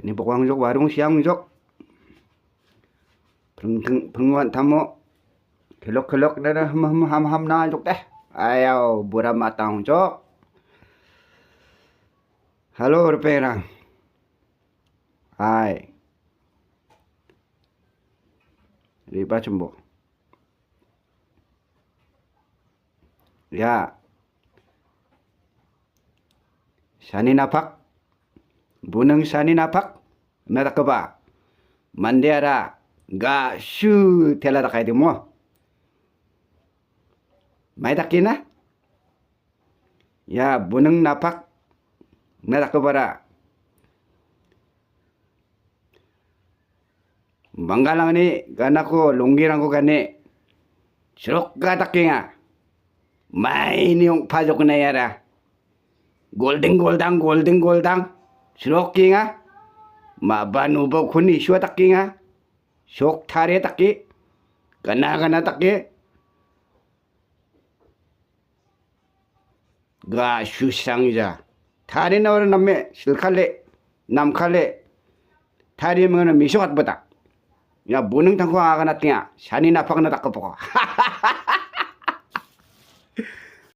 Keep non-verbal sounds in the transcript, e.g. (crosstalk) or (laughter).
그니 보광족 와룡 시양족 벙벙 벙완 담모 갤럭갤럭 나라 함함함함나 족대 아야오 뭐라 마땅족 할로 루페랑 아이 리바 좀보 야 샤니나팍 Bunang sani napak. Naraka ba? Mandiara. Ga shu tela rakay di mo. May taki na? Ya, bunang napak. Naraka bara. Manggalang ni gana ko lunggiran ko gani. Surok ka taki nga. May yung pajok na yara. Golden goldang golden goldang. 주럽기 nga mabanubaw kuni shua taki nga shok tare taki, kana kana taki, ga shu sangja tare na wara namme silkhale namkhale na mengana misokat batak ya bunung tangko aga na tinga. Shani na pak na takko poko. (laughs)